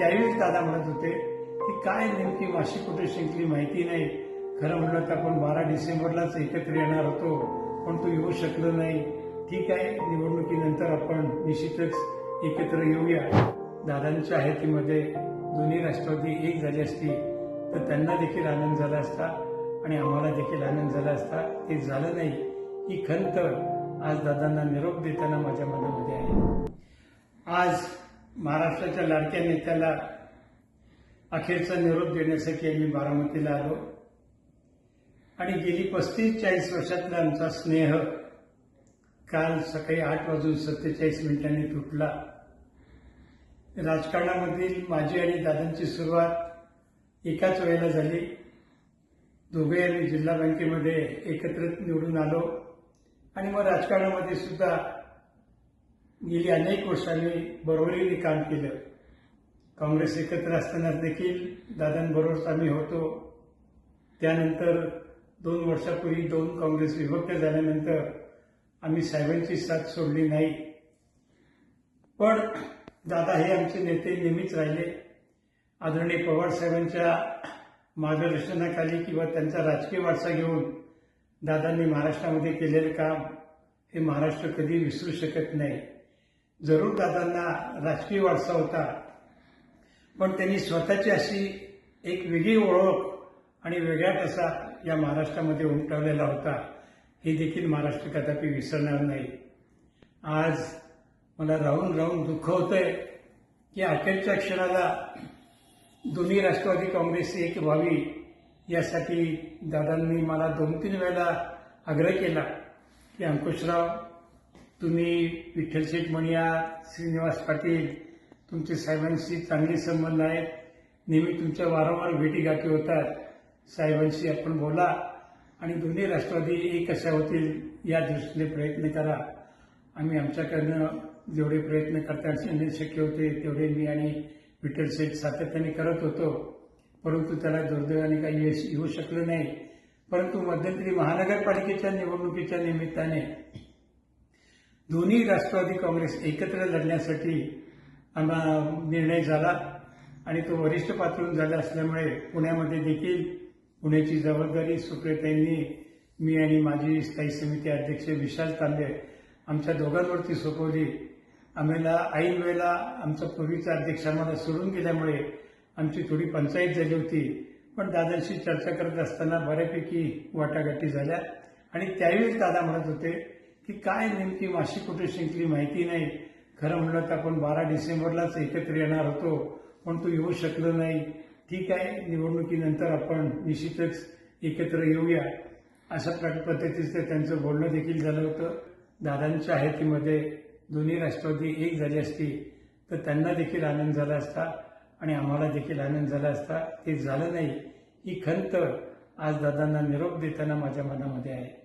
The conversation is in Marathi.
त्यावेळीच दादा म्हणत होते की काय नेमकी माशी कुठे शिंकली माहिती नाही. खरं म्हणलं तर आपण बारा डिसेंबरलाच एकत्र येणार होतो. पण तो येऊ शकलो नाही. ठीक आहे निवडणुकीनंतर आपण निश्चितच एकत्र येऊया. दादांच्या हयातीमध्ये दोन्ही राष्ट्रवादी एक झाली असती तर त्यांना देखील आनंद झाला असता आणि आम्हाला देखील आनंद झाला असता. ते झालं नाही ही खंत आज दादांना निरोप देताना माझ्या मनामध्ये आहे. आज महाराष्ट्राच्या लाडक्या नेत्याला अखेरचा निरोप देण्यासाठी आम्ही बारामतीला आलो. आणि गेली पस्तीस चाळीस वर्षातला आमचा स्नेह काल सकाळी आठ वाजून सत्तेचाळीस मिनिटांनी तुटला. राजकारणामधील माझी आणि दादांची सुरुवात एकाच वेळेला झाली. दोघे आम्ही जिल्हा बँकेमध्ये एकत्र निवडून आलो. आणि मग राजकारणामध्ये सुद्धा गेली अनेक वर्षांनी बरोबरीने काम केलं. काँग्रेस एकत्र असताना देखील दादांबरोबर आम्ही होतो. त्यानंतर दोन वर्षापूर्वी दोन काँग्रेस विभक्त झाल्यानंतर आम्ही साहेबांची साथ सोडली नाही. पण दादा हे आमचे नेते नेहमीच राहिले. आदरणीय पवार साहेबांच्या मार्गदर्शनाखाली किंवा त्यांचा राजकीय वारसा घेऊन दादांनी महाराष्ट्रामध्ये केलेलं काम हे महाराष्ट्र कधी विसरू शकत नाही. जरूर दादांना राजकीय वारसा होता. पण त्यांनी स्वतःची अशी एक वेगळी ओळख आणि वेगळा कसा या महाराष्ट्रामध्ये उमटवलेला होता. हे देखील महाराष्ट्र कदापि विसरणार नाही. आज मला राहून राहून दुःख होतंय की अखेरच्या क्षणाला दोन्ही राष्ट्रवादी काँग्रेस एक व्हावी यासाठी दादांनी मला दोन तीन वेळेला आग्रह केला की अंकुशराव तुम्ही विठ्ठल शेठ मणिया श्रीनिवास पाटील तुमचे साहेबांशी चांगले संबंध आहेत. नेहमी तुमच्या वारंवार भेटीगाठी होतात. साहेबांशी आपण बोला आणि दोन्ही राष्ट्रवादी एक कशा होतील या दृष्टीने प्रयत्न करा. आम्ही आमच्याकडनं जेवढे प्रयत्न करता असे शक्य होते तेवढे मी आणि विठ्ठल शेठ सातत्याने करत होतो. परंतु त्याला दुर्दैवाने काही यश येऊ शकलं नाही. परंतु मध्यंतरी महानगरपालिकेच्या निवडणुकीच्या निमित्ताने दोन्ही राष्ट्रवादी काँग्रेस एकत्र लढण्यासाठी आम्हा निर्णय झाला आणि तो वरिष्ठ पातळीवर झाला असल्यामुळे पुण्यामध्ये देखील पुण्याची जबाबदारी सुप्रियताईंनी मी आणि माझी स्थायी समिती अध्यक्ष विशाल तांबे आमच्या दोघांवरती सोपवली. आम्हाला ऐन वेळेला आमचा पूर्वीचा अध्यक्ष आम्हाला सोडून गेल्यामुळे आमची थोडी पंचायत झाली होती. पण दादांशी चर्चा करत असताना बऱ्यापैकी वाटाघाटी झाल्या आणि त्यावेळी दादा म्हणत होते ती काय नेमकी माशी कुठे शिंकली माहिती नाही. खरं म्हणलं तर आपण बारा डिसेंबरलाच एकत्र येणार होतो पण तो येऊ शकलो नाही. ठीक आहे निवडणुकीनंतर आपण निश्चितच एकत्र येऊया. अशा प्र- पद्धतीचं त्यांचं बोलणं देखील झालं होतं. दादांच्या हयातीमध्ये दोन्ही राष्ट्रवादी एक झाली असती तर त्यांना देखील आनंद झाला असता आणि आम्हाला देखील आनंद झाला असता. ते झालं नाही. ही खंत आज दादांना निरोप देताना माझ्या मनामध्ये आहे.